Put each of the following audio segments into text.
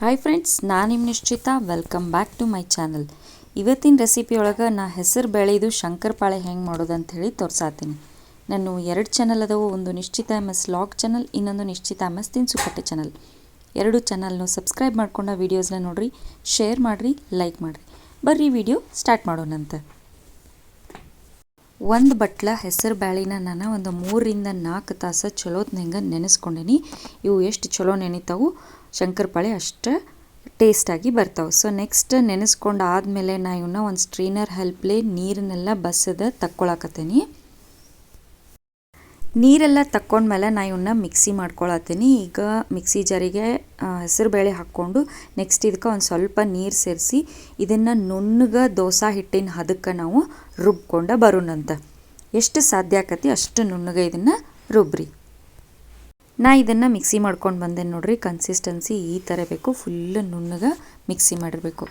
Hi friends ನಾನು ನಿಮ್ಮ ನಿಶ್ಚಿತ. Welcome back to my channel ಇವತ್ತಿನ ರೆಸಿಪಿಯೊಳಗೆ ನಾ ಹೆಸರು ಬೆಳೆದು ಶಂಕರಪಾಳೆ ಹೆಂಗೆ ಮಾಡೋದು ಅಂಥೇಳಿ ತೋರ್ಸಾತೀನಿ. ನಾನು ಎರಡು ಚಾನಲ್ ಅದಾವು. ಒಂದು ನಿಶ್ಚಿತ ಎಂ ಎಸ್ ಲಾಗ್ ಚಾನಲ್ ಇನ್ನೊಂದು ನಿಶ್ಚಿತ ಎಂ ಎಸ್ ತಿನ್ಸುಕಟ್ಟೆ ಚಾನಲ್ ಎರಡು ಚಾನಲ್ನು ಸಬ್ಸ್ಕ್ರೈಬ್ ಮಾಡ್ಕೊಂಡ ವೀಡಿಯೋಸ್ನ ನೋಡಿರಿ ಶೇರ್ ಮಾಡಿರಿ ಲೈಕ್ ಮಾಡಿರಿ. ಬರ್ರಿ ವಿಡಿಯೋ ಸ್ಟಾರ್ಟ್ ಮಾಡೋಣಂತೆ. ಒಂದು ಬಟ್ಲ ಹೆಸರು ಬ್ಯಾಳಿನ ನಾನು ಒಂದು ಮೂರರಿಂದ ನಾಲ್ಕು ತಾಸು ಚಲೋತ್ನಂಗೆ ನೆನೆಸ್ಕೊಂಡೇನಿ. ಇವು ಎಷ್ಟು ಚಲೋ ನೆನಿತಾವು? ಶಂಕರಪಾಳೆ ಅಷ್ಟು ಟೇಸ್ಟಾಗಿ ಬರ್ತಾವೆ. ಸೊ ನೆಕ್ಸ್ಟ್ ನೆನೆಸ್ಕೊಂಡು ಆದಮೇಲೆ ನಾ ಇವನ್ನ ಒಂದು ಸ್ಟ್ರೀನರ್ ಹೆಲ್ಪ್ಲೆ ನೀರನ್ನೆಲ್ಲ ಬಸದ ತಕ್ಕೊಳಕತ್ತೀನಿ. ನೀರೆಲ್ಲ ತಕ್ಕೊಂಡ್ಮೇಲೆ ನಾ ಇವನ್ನ ಮಿಕ್ಸಿ ಮಾಡ್ಕೊಳತ್ತೀನಿ. ಈಗ ಮಿಕ್ಸಿ ಜಾರಿಗೆ ಹೆಸರು ಬೇಳೆ ಹಾಕ್ಕೊಂಡು ನೆಕ್ಸ್ಟ್ ಇದಕ್ಕೆ ಒಂದು ಸ್ವಲ್ಪ ನೀರು ಸೇರಿಸಿ ಇದನ್ನು ನುಣ್ಣಗೆ ದೋಸೆ ಹಿಟ್ಟಿನ ಹದಕ್ಕೆ ನಾವು ರುಬ್ಕೊಂಡು ಬರೋಣಂತ ಎಷ್ಟು ಸಾಧ್ಯ ಆಕತಿ ಅಷ್ಟು ನುಣ್ಣಗೆ ಇದನ್ನು ರುಬ್ರಿ. ನಾ ಇದನ್ನು ಮಿಕ್ಸಿ ಮಾಡ್ಕೊಂಡು ಬಂದೆ ನೋಡ್ರಿ ಕನ್ಸಿಸ್ಟೆನ್ಸಿ ಈ ಥರ ಬೇಕು ಫುಲ್ ನುಣ್ಣಗೆ ಮಿಕ್ಸಿ ಮಾಡಿರಬೇಕು.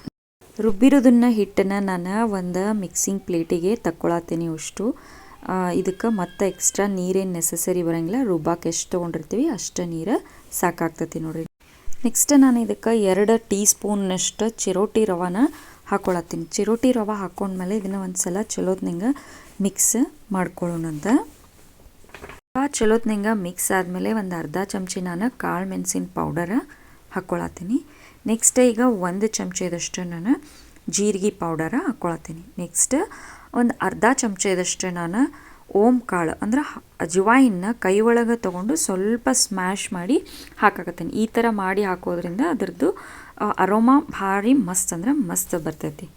ರುಬ್ಬಿರೋದನ್ನ ಹಿಟ್ಟನ್ನು ನಾನು ಒಂದು ಮಿಕ್ಸಿಂಗ್ ಪ್ಲೇಟಿಗೆ ತಕ್ಕೊಳತ್ತೀನಿ ಅಷ್ಟು. ಇದಕ್ಕೆ ಮತ್ತೆ ಎಕ್ಸ್ಟ್ರಾ ನೀರೇನು ನೆಸಸರಿ ಬರೋಂಗಿಲ್ಲ, ರುಬ್ಬಾಕೆ ಎಷ್ಟು ತೊಗೊಂಡಿರ್ತೀವಿ ಅಷ್ಟು ನೀರು ಸಾಕಾಗ್ತತಿ ನೋಡ್ರಿ. ನೆಕ್ಸ್ಟ್ ನಾನು ಇದಕ್ಕೆ ಎರಡು ಟೀ ಸ್ಪೂನ್ನಷ್ಟು ಚಿರೋಟಿ ರವಾನ ಹಾಕ್ಕೊಳತ್ತೀನಿ ಚಿರೋಟಿ ರವೆ ಹಾಕೊಂಡ್ಮೇಲೆ ಇದನ್ನು ಒಂದು ಸಲ ಚಲೋತ್ನಂಗೆ ಮಿಕ್ಸ್ ಮಾಡ್ಕೊಳ್ಳೋಣಂತ ಚಲೋತ್ನಂಗೆ ಮಿಕ್ಸ್ ಆದಮೇಲೆ ಒಂದು ಅರ್ಧ ಚಮಚಿ ನಾನು ಕಾಳು ಮೆಣಸಿನ ಪೌಡರ ಹಾಕ್ಕೊಳತ್ತೀನಿ. ನೆಕ್ಸ್ಟ್ ಈಗ ಒಂದು ಚಮಚದಷ್ಟು ನಾನು ಜೀರಿಗೆ ಪೌಡರ ಹಾಕ್ಕೊಳತ್ತೀನಿ. ನೆಕ್ಸ್ಟ್ ಒಂದು ಅರ್ಧ ಚಮಚದಷ್ಟು ನಾನು ಓಮ್ ಕಾಳು ಅಂದ್ರೆ ಅಜವಾಯಿನ ಕೈ ಒಳಗೆ ತೊಗೊಂಡು ಸ್ವಲ್ಪ ಸ್ಮ್ಯಾಶ್ ಮಾಡಿ ಹಾಕಾಕತ್ತೀನಿ. ಈ ಥರ ಮಾಡಿ ಹಾಕೋದ್ರಿಂದ ಅದರದ್ದು ಅರೋಮಾ ಭಾರಿ ಮಸ್ತ್ ಅಂದ್ರೆ ಮಸ್ತ್ ಬರ್ತೈತಿ.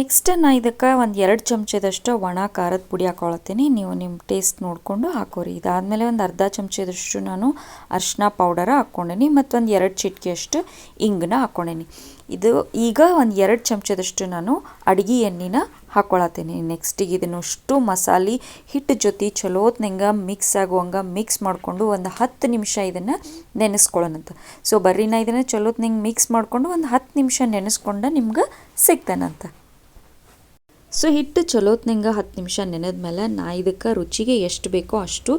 ನೆಕ್ಸ್ಟ್ ನಾ ಇದಕ್ಕೆ ಒಂದು ಎರಡು ಚಮಚದಷ್ಟು ಒಣ ಖಾರದ ಪುಡಿ ಹಾಕೊಳತ್ತೀನಿ. ನೀವು ನಿಮ್ಮ ಟೇಸ್ಟ್ ನೋಡಿಕೊಂಡು ಹಾಕೋರಿ. ಇದಾದಮೇಲೆ ಒಂದು ಅರ್ಧ ಚಮಚದಷ್ಟು ನಾನು ಅರ್ಶಿನ ಪೌಡರ ಹಾಕ್ಕೊಂಡೇನಿ ಮತ್ತು ಒಂದು ಎರಡು ಚಿಟಿಕೆಯಷ್ಟು ಇಂಗನ್ನ ಹಾಕ್ಕೊಂಡೇನಿ. ಇದು ಈಗ ಒಂದು ಎರಡು ಚಮಚದಷ್ಟು ನಾನು ಅಡುಗೆ ಎಣ್ಣೆನ ಹಾಕ್ಕೊಳತ್ತೀನಿ ನೆಕ್ಸ್ಟಿಗೆ ಇದನ್ನಷ್ಟು ಮಸಾಲೆ ಹಿಟ್ಟು ಜೊತೆ ಚಲೋತ್ನಂಗೆ ಮಿಕ್ಸ್ ಆಗುವಂಗೆ ಮಿಕ್ಸ್ ಮಾಡಿಕೊಂಡು ಒಂದು ಹತ್ತು ನಿಮಿಷ ಇದನ್ನು ನೆನೆಸ್ಕೊಳ್ಳೋಣಂತ. ಸೊ ಬರ್ರಿ ನಾ ಇದನ್ನು ಚಲೋತ್ನಂಗೆ ಮಿಕ್ಸ್ ಮಾಡಿಕೊಂಡು ಒಂದು ಹತ್ತು ನಿಮಿಷ ನೆನೆಸ್ಕೊಂಡು ನಿಮ್ಗೆ ಸಿಗ್ತಾನಂತ. ಸೊ ಹಿಟ್ಟು ಚಲೋತ್ನಂಗೆ ಹತ್ತು ನಿಮಿಷ ನೆನೆದ ಮೇಲೆ ನಾ ಇದಕ್ಕೆ ರುಚಿಗೆ ಎಷ್ಟು ಬೇಕೋ ಅಷ್ಟು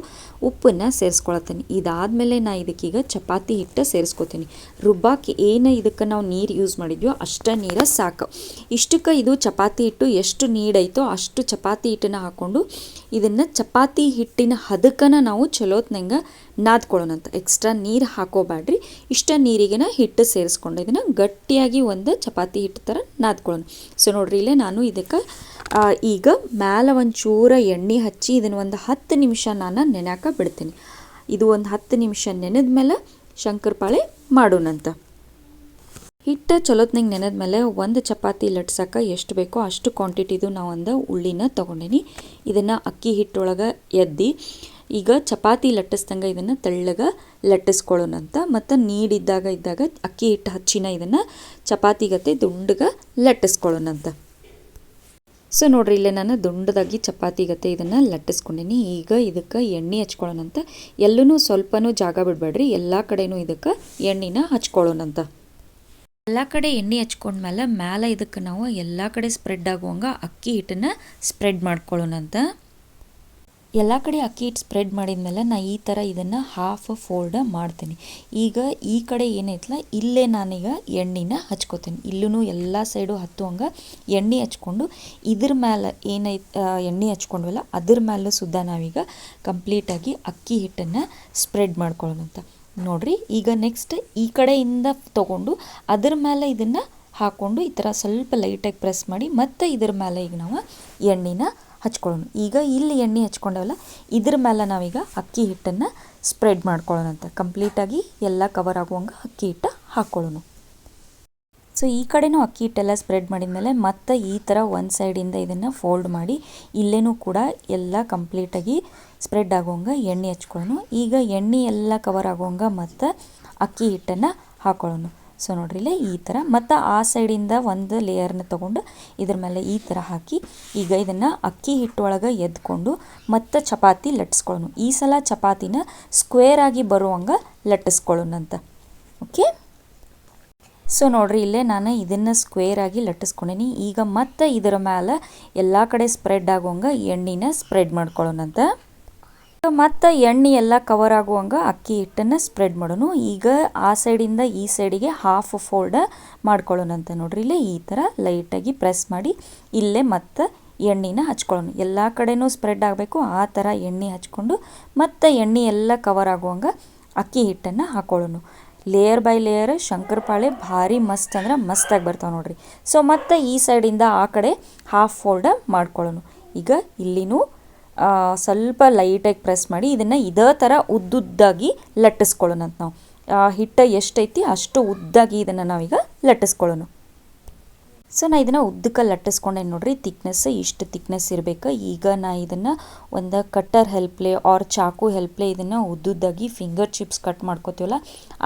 ಉಪ್ಪನ್ನು ಸೇರಿಸ್ಕೊಳತ್ತೀನಿ. ಇದಾದಮೇಲೆ ನಾ ಇದಕ್ಕೀಗ ಚಪಾತಿ ಹಿಟ್ಟು ಸೇರಿಸ್ಕೊತೀನಿ. ರುಬ್ಬಾಕಿ ಏನು ಇದಕ್ಕೆ ನಾವು ನೀರು ಯೂಸ್ ಮಾಡಿದ್ಯೋ ಅಷ್ಟೇ ನೀರು ಸಾಕು. ಇಷ್ಟಕ್ಕೆ ಇದು ಚಪಾತಿ ಹಿಟ್ಟು ಎಷ್ಟು ನೀಡೈತೋ ಅಷ್ಟು ಚಪಾತಿ ಹಿಟ್ಟನ್ನು ಹಾಕ್ಕೊಂಡು ಇದನ್ನು ಚಪಾತಿ ಹಿಟ್ಟಿನ ಹದಕ್ಕನ ನಾವು ಚಲೋತ್ನಂಗೆ ನಾದ್ಕೊಳ್ಳೋಣಂತ. ಎಕ್ಸ್ಟ್ರಾ ನೀರು ಹಾಕೋಬೇಡ್ರಿ ಇಷ್ಟ ನೀರಿಗೆನ ಹಿಟ್ಟು ಸೇರಿಸ್ಕೊಂಡು ಇದನ್ನು ಗಟ್ಟಿಯಾಗಿ ಒಂದು ಚಪಾತಿ ಹಿಟ್ಟು ಥರ ನಾದ್ಕೊಳ್ಳೋಣ. ಸೊ ನೋಡ್ರಿ ಇಲ್ಲೇ ನಾನು ಇದಕ್ಕೆ ಈಗ ಮ್ಯಾಲ ಒಂದು ಚೂರ ಎಣ್ಣೆ ಹಚ್ಚಿ ಇದನ್ನು ಒಂದು ಹತ್ತು ನಿಮಿಷ ನಾನು ನೆನೆಯಾಕ ಬಿಡ್ತೀನಿ. ಇದು ಒಂದು ಹತ್ತು ನಿಮಿಷ ನೆನೆದ ಮೇಲೆ ಶಂಕರಪಾಳೆ ಮಾಡೋಣಂತ. ಹಿಟ್ಟು ನೆನೆದ ಮೇಲೆ ಒಂದು ಚಪಾತಿ ಲಟ್ಸಕ್ಕೆ ಎಷ್ಟು ಬೇಕೋ ಅಷ್ಟು ಕ್ವಾಂಟಿಟಿದು ನಾವು ಒಂದು ಉಳ್ಳಿನ ತೊಗೊಂಡೀನಿ. ಇದನ್ನು ಅಕ್ಕಿ ಹಿಟ್ಟೊಳಗೆ ಎದ್ದು ಈಗ ಚಪಾತಿ ಲಟ್ಟಿಸ್ದಂಗೆ ಇದನ್ನು ತೆಳ್ಳಗೆ ಲಟ್ಟಿಸ್ಕೊಳ್ಳೋಣಂತ ಮತ್ತು ನೀಡಿದ್ದಾಗ ಇದ್ದಾಗ ಅಕ್ಕಿ ಹಿಟ್ಟು ಹಚ್ಚಿನ ಇದನ್ನು ಚಪಾತಿಗತ್ತೆ ದುಂಡಗೆ ಲಟ್ಟಿಸ್ಕೊಳ್ಳೋಣಂತ ಸೊ ನೋಡ್ರಿ, ಇಲ್ಲೇ ನಾನು ದುಂಡದಾಗಿ ಚಪಾತಿ ಗತೆ ಇದನ್ನು ಲಟ್ಟಿಸ್ಕೊಂಡಿನಿ. ಈಗ ಇದಕ್ಕೆ ಎಣ್ಣೆ ಹಚ್ಕೊಳ್ಳೋಣಂತ ಎಲ್ಲೂ ಸ್ವಲ್ಪನೂ ಜಾಗ ಬಿಡಬೇಡ್ರಿ. ಎಲ್ಲ ಕಡೆನೂ ಇದಕ್ಕೆ ಎಣ್ಣೆನ ಹಚ್ಕೊಳ್ಳೋಣಂತ ಎಲ್ಲ ಕಡೆ ಎಣ್ಣೆ ಹಚ್ಕೊಂಡ್ಮೇಲೆ ಮೇಲೆ ಇದಕ್ಕೆ ನಾವು ಎಲ್ಲ ಕಡೆ ಸ್ಪ್ರೆಡ್ ಆಗುವಂಗೆ ಅಕ್ಕಿ ಹಿಟ್ಟನ್ನು ಸ್ಪ್ರೆಡ್ ಮಾಡ್ಕೊಳ್ಳೋಣಂತ ಎಲ್ಲ ಕಡೆ ಅಕ್ಕಿ ಹಿಟ್ಟು ಸ್ಪ್ರೆಡ್ ಮಾಡಿದ್ಮೇಲೆ ನಾ ಈ ಥರ ಇದನ್ನು ಹಾಫ್ ಫೋಲ್ಡ್ ಮಾಡ್ತೀನಿ. ಈಗ ಈ ಕಡೆ ಏನೈತಲ್ಲ, ಇಲ್ಲೇ ನಾನೀಗ ಎಣ್ಣೆನ ಹಚ್ಕೋತೀನಿ. ಇಲ್ಲೂ ಎಲ್ಲ ಸೈಡು ಹತ್ತುವಂಗೆ ಎಣ್ಣೆ ಹಚ್ಕೊಂಡು ಇದ್ರ ಮೇಲೆ ಏನೈತೆ ಎಣ್ಣೆ ಹಚ್ಕೊಂಡ್ವಲ್ಲ, ಅದ್ರ ಮೇಲೆ ಸುದ್ದ ನಾವೀಗ ಕಂಪ್ಲೀಟಾಗಿ ಅಕ್ಕಿ ಹಿಟ್ಟನ್ನು ಸ್ಪ್ರೆಡ್ ಮಾಡ್ಕೊಳ್ಳೋಣಂತ. ನೋಡಿರಿ, ಈಗ ನೆಕ್ಸ್ಟ್ ಈ ಕಡೆಯಿಂದ ತೊಗೊಂಡು ಅದ್ರ ಮೇಲೆ ಇದನ್ನು ಹಾಕ್ಕೊಂಡು ಈ ಥರ ಸ್ವಲ್ಪ ಲೈಟಾಗಿ ಪ್ರೆಸ್ ಮಾಡಿ ಮತ್ತು ಇದ್ರ ಮೇಲೆ ಈಗ ನಾವು ಎಣ್ಣೆನ ಹಚ್ಕೊಳ್ಳೋಣ. ಈಗ ಇಲ್ಲಿ ಎಣ್ಣೆ ಹಚ್ಕೊಂಡವಲ್ಲ, ಇದ್ರ ಮೇಲೆ ನಾವೀಗ ಅಕ್ಕಿ ಹಿಟ್ಟನ್ನು ಸ್ಪ್ರೆಡ್ ಮಾಡ್ಕೊಳ್ಳೋಣಂತ ಕಂಪ್ಲೀಟಾಗಿ ಎಲ್ಲ ಕವರ್ ಆಗುವಂಗೆ ಅಕ್ಕಿ ಹಿಟ್ಟು ಹಾಕ್ಕೊಳ್ಳೋಣ ಸೊ ಈ ಕಡೆನೂ ಅಕ್ಕಿ ಹಿಟ್ಟೆಲ್ಲ ಸ್ಪ್ರೆಡ್ ಮಾಡಿದ ಮೇಲೆ ಮತ್ತೆ ಈ ಥರ ಒಂದು ಸೈಡಿಂದ ಇದನ್ನು ಫೋಲ್ಡ್ ಮಾಡಿ ಇಲ್ಲೇನೂ ಕೂಡ ಎಲ್ಲ ಕಂಪ್ಲೀಟಾಗಿ ಸ್ಪ್ರೆಡ್ ಆಗುವಂಗೆ ಎಣ್ಣೆ ಹಚ್ಕೊಳ್ಳೋಣ. ಈಗ ಎಣ್ಣೆ ಎಲ್ಲ ಕವರ್ ಆಗುವಂಗೆ ಮತ್ತು ಅಕ್ಕಿ ಹಿಟ್ಟನ್ನು ಹಾಕ್ಕೊಳ್ಳೋಣ ಸೊ ನೋಡ್ರಿ ಇಲ್ಲೇ ಈ ಥರ ಮತ್ತು ಆ ಸೈಡಿಂದ ಒಂದು ಲೇಯರ್ನ ತೊಗೊಂಡು ಇದ್ರ ಮೇಲೆ ಈ ಥರ ಹಾಕಿ ಈಗ ಇದನ್ನು ಅಕ್ಕಿ ಹಿಟ್ಟೊಳಗೆ ಎದ್ಕೊಂಡು ಮತ್ತು ಚಪಾತಿ ಲಟ್ಟಿಸ್ಕೊಳ್ಳೋಣ ಈ ಸಲ ಚಪಾತಿನ ಸ್ಕ್ವೇರ್ ಆಗಿ ಬರುವಂಗೆ ಲಟ್ಟಿಸ್ಕೊಳ್ಳೋಣಂತ ಓಕೆ ಸೊ ನೋಡ್ರಿ ಇಲ್ಲೇ ನಾನು ಇದನ್ನು ಸ್ಕ್ವೇರ್ ಆಗಿ ಲಟ್ಟಿಸ್ಕೊಂಡೀನಿ ಈಗ ಮತ್ತೆ ಇದರ ಮೇಲೆ ಎಲ್ಲ ಕಡೆ ಸ್ಪ್ರೆಡ್ ಆಗುವಂಗೆ ಎಣ್ಣೆನ ಸ್ಪ್ರೆಡ್ ಮಾಡ್ಕೊಳ್ಳೋಣಂತ ಮತ್ತು ಎಣ್ಣೆ ಎಲ್ಲ ಕವರ್ ಆಗುವಂಗೆ ಅಕ್ಕಿ ಹಿಟ್ಟನ್ನು ಸ್ಪ್ರೆಡ್ ಮಾಡೋಣ ಈಗ ಆ ಸೈಡಿಂದ ಈ ಸೈಡಿಗೆ ಹಾಫ್ ಫೋಲ್ಡ್ ಮಾಡ್ಕೊಳ್ಳೋಣಂತೆ ನೋಡ್ರಿ. ಇಲ್ಲೇ ಈ ಥರ ಲೈಟಾಗಿ ಪ್ರೆಸ್ ಮಾಡಿ ಇಲ್ಲೇ ಮತ್ತು ಎಣ್ಣೆನ ಹಚ್ಕೊಳ್ಳೋಣ. ಎಲ್ಲ ಕಡೆನೂ ಸ್ಪ್ರೆಡ್ ಆಗಬೇಕು. ಆ ಥರ ಎಣ್ಣೆ ಹಚ್ಕೊಂಡು ಮತ್ತು ಎಣ್ಣೆ ಎಲ್ಲ ಕವರ್ ಆಗುವಂಗೆ ಅಕ್ಕಿ ಹಿಟ್ಟನ್ನು ಹಾಕೊಳ್ಳೋಣ ಲೇಯರ್ ಬೈ ಲೇಯರ್ ಶಂಕರಪಾಳೆ ಭಾರಿ ಮಸ್ತ್ ಅಂದ್ರೆ ಮಸ್ತಾಗಿ ಬರ್ತಾವೆ ನೋಡ್ರಿ. ಸೊ ಮತ್ತು ಈ ಸೈಡಿಂದ ಆ ಕಡೆ ಹಾಫ್ ಫೋಲ್ಡ್ ಮಾಡ್ಕೊಳ್ಳೋಣ ಈಗ ಇಲ್ಲಿನೂ ಸ್ವಲ್ಪ ಲೈಟಾಗಿ ಪ್ರೆಸ್ ಮಾಡಿ ಇದನ್ನು ಇದೇ ಥರ ಉದ್ದುದ್ದಾಗಿ ಲಟ್ಟಿಸ್ಕೊಳ್ಳೋಣ ಅಂತ ನಾವು. ಹಿಟ್ಟು ಎಷ್ಟೈತಿ ಅಷ್ಟು ಉದ್ದಾಗಿ ಇದನ್ನು ನಾವೀಗ ಲಟ್ಟಿಸ್ಕೊಳ್ಳೋಣ. ಸೊ ನಾ ಇದನ್ನು ಉದ್ದಕ್ಕೆ ಲಟ್ಟಿಸ್ಕೊಂಡೆ ನೋಡ್ರಿ. ತಿಕ್ನೆಸ್ ಇಷ್ಟು ತಿಕ್ನೆಸ್ ಇರಬೇಕು. ಈಗ ನಾ ಇದನ್ನು ಒಂದು ಕಟ್ಟರ್ ಹೆಲ್ಪ್ಲೆ ಆರ್ ಚಾಕು ಹೆಲ್ಪ್ಲೆ ಇದನ್ನು ಉದ್ದುದ್ದಾಗಿ ಫಿಂಗರ್ ಚಿಪ್ಸ್ ಕಟ್ ಮಾಡ್ಕೋತೀವಲ್ಲ,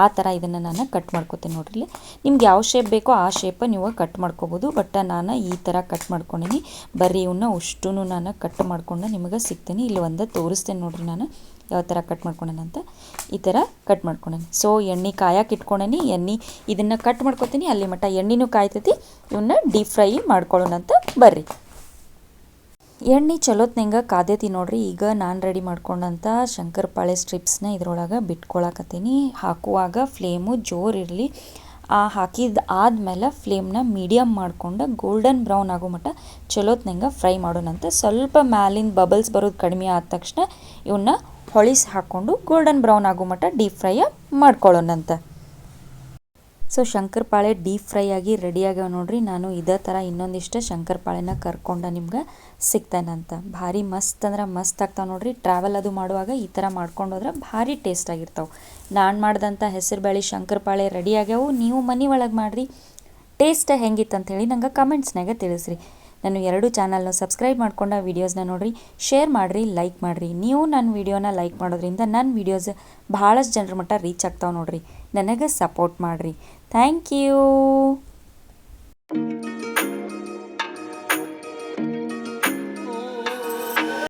ಆ ಥರ ಇದನ್ನು ನಾನು ಕಟ್ ಮಾಡ್ಕೋತೀನಿ ನೋಡ್ರಿ ಇಲ್ಲಿ. ನಿಮ್ಗೆ ಯಾವ ಶೇಪ್ ಬೇಕೋ ಆ ಶೇಪ ನೀವು ಕಟ್ ಮಾಡ್ಕೋಬೋದು. ಬಟ್ ನಾನು ಈ ಥರ ಕಟ್ ಮಾಡ್ಕೊಂಡಿನಿ. ಬರೀ ಇವನ್ನ ಅಷ್ಟು ನಾನು ಕಟ್ ಮಾಡಿಕೊಂಡು ನಿಮಗೆ ಸಿಗ್ತೀನಿ. ಇಲ್ಲಿ ಒಂದು ತೋರಿಸ್ತೇನೆ ನೋಡ್ರಿ ನಾನು. ಯಾವ ಥರ ಕಟ್ ಮಾಡ್ಕೊಳ್ಳೋಣ ಅಂತ? ಈ ಥರ ಕಟ್ ಮಾಡ್ಕೊಳ್ಳೋಣ ಸೊ ಎಣ್ಣೆ ಕಾಯಕ್ಕೆ ಇಟ್ಕೊಳನಿ, ಎಣ್ಣೆ ಇದನ್ನು ಕಟ್ ಮಾಡ್ಕೊತೀನಿ, ಅಲ್ಲಿ ಮಟ್ಟ ಎಣ್ಣೆನೂ ಕಾಯ್ತೈತಿ ಇವನ್ನ ಡೀಪ್ ಫ್ರೈ ಮಾಡ್ಕೊಳ್ಳೋಣ ಅಂತ ಬರ್ರಿ. ಎಣ್ಣೆ ಚಲೋತ್ನಂಗೆ ಕಾದೈತಿ ನೋಡ್ರಿ, ಈಗ ನಾನು ರೆಡಿ ಮಾಡ್ಕೊಂಡಂಥ ಶಂಕರಪಾಳೆ ಸ್ಟ್ರಿಪ್ಸ್ನ ಇದ್ರೊಳಗೆ ಬಿಟ್ಕೊಳಕತ್ತೀನಿ. ಹಾಕುವಾಗ ಫ್ಲೇಮು ಜೋರಿರಲಿ ಆ ಹಾಕಿದ ಆದಮೇಲೆ ಫ್ಲೇಮ್ನ ಮೀಡಿಯಮ್ ಮಾಡಿಕೊಂಡು ಗೋಲ್ಡನ್ ಬ್ರೌನ್ ಆಗೋ ಮಟ್ಟ ಚಲೋತ್ನಂಗೆ ಫ್ರೈ ಮಾಡೋಣಂತೆ ಸ್ವಲ್ಪ ಮ್ಯಾಲಿಂದ ಬಬಲ್ಸ್ ಬರೋದು ಕಡಿಮೆ ಆದ ತಕ್ಷಣ ಇವನ್ನ ಹೊಳಿಸಿ ಹಾಕ್ಕೊಂಡು ಗೋಲ್ಡನ್ ಬ್ರೌನ್ ಆಗೋ ಮಟ್ಟ ಡೀಪ್ ಫ್ರೈಯ ಮಾಡ್ಕೊಳ್ಳೋಣಂತೆ. ಸೊ ಶಂಕರ್ಪಾಳೆ ಡೀಪ್ ಫ್ರೈ ಆಗಿ ರೆಡಿ ಆಗ್ಯಾವ ನೋಡ್ರಿ. ನಾನು ಇದೇ ಥರ ಇನ್ನೊಂದಿಷ್ಟು ಶಂಕರಪಾಳೆನ ಕರ್ಕೊಂಡ ನಿಮ್ಗೆ ಸಿಗ್ತಾನಂತ. ಭಾರಿ ಮಸ್ತ್ ಅಂದ್ರೆ ಮಸ್ತ್ ಆಗ್ತಾವೆ ನೋಡ್ರಿ. ಟ್ರಾವೆಲ್ ಅದು ಮಾಡುವಾಗ ಈ ಥರ ಮಾಡ್ಕೊಂಡು ಹೋದ್ರೆ ಭಾರಿ ಟೇಸ್ಟ್ ಆಗಿರ್ತಾವೆ. ನಾನು ಮಾಡ್ದಂಥ ಹೆಸರುಬೇಳೆ ಶಂಕರಪಾಳೆ ರೆಡಿ ಆಗ್ಯಾವು. ನೀವು ಮನೆ ಒಳಗೆ ಮಾಡಿರಿ. ಟೇಸ್ಟ್ ಹೆಂಗಿತ್ತು ಅಂತೇಳಿ ನಂಗೆ ಕಮೆಂಟ್ಸ್ನಾಗ ತಿಳಿಸ್ರಿ. ನಾನು ಎರಡು ಚಾನಲ್ನ ಸಬ್ಸ್ಕ್ರೈಬ್ ಮಾಡ್ಕೊಂಡ ವೀಡಿಯೋಸ್ನ ನೋಡ್ರಿ ಶೇರ್ ಮಾಡಿರಿ ಲೈಕ್ ಮಾಡಿರಿ. ನೀವು ನನ್ನ ವೀಡಿಯೋನ ಲೈಕ್ ಮಾಡೋದ್ರಿಂದ ನನ್ನ ವೀಡಿಯೋಸ್ ಭಾಳಷ್ಟು ಜನರ ಮಟ್ಟ ರೀಚ್ ಆಗ್ತಾವೆ ನೋಡ್ರಿ. ನನಗೆ ಸಪೋರ್ಟ್ ಮಾಡಿರಿ. Thank you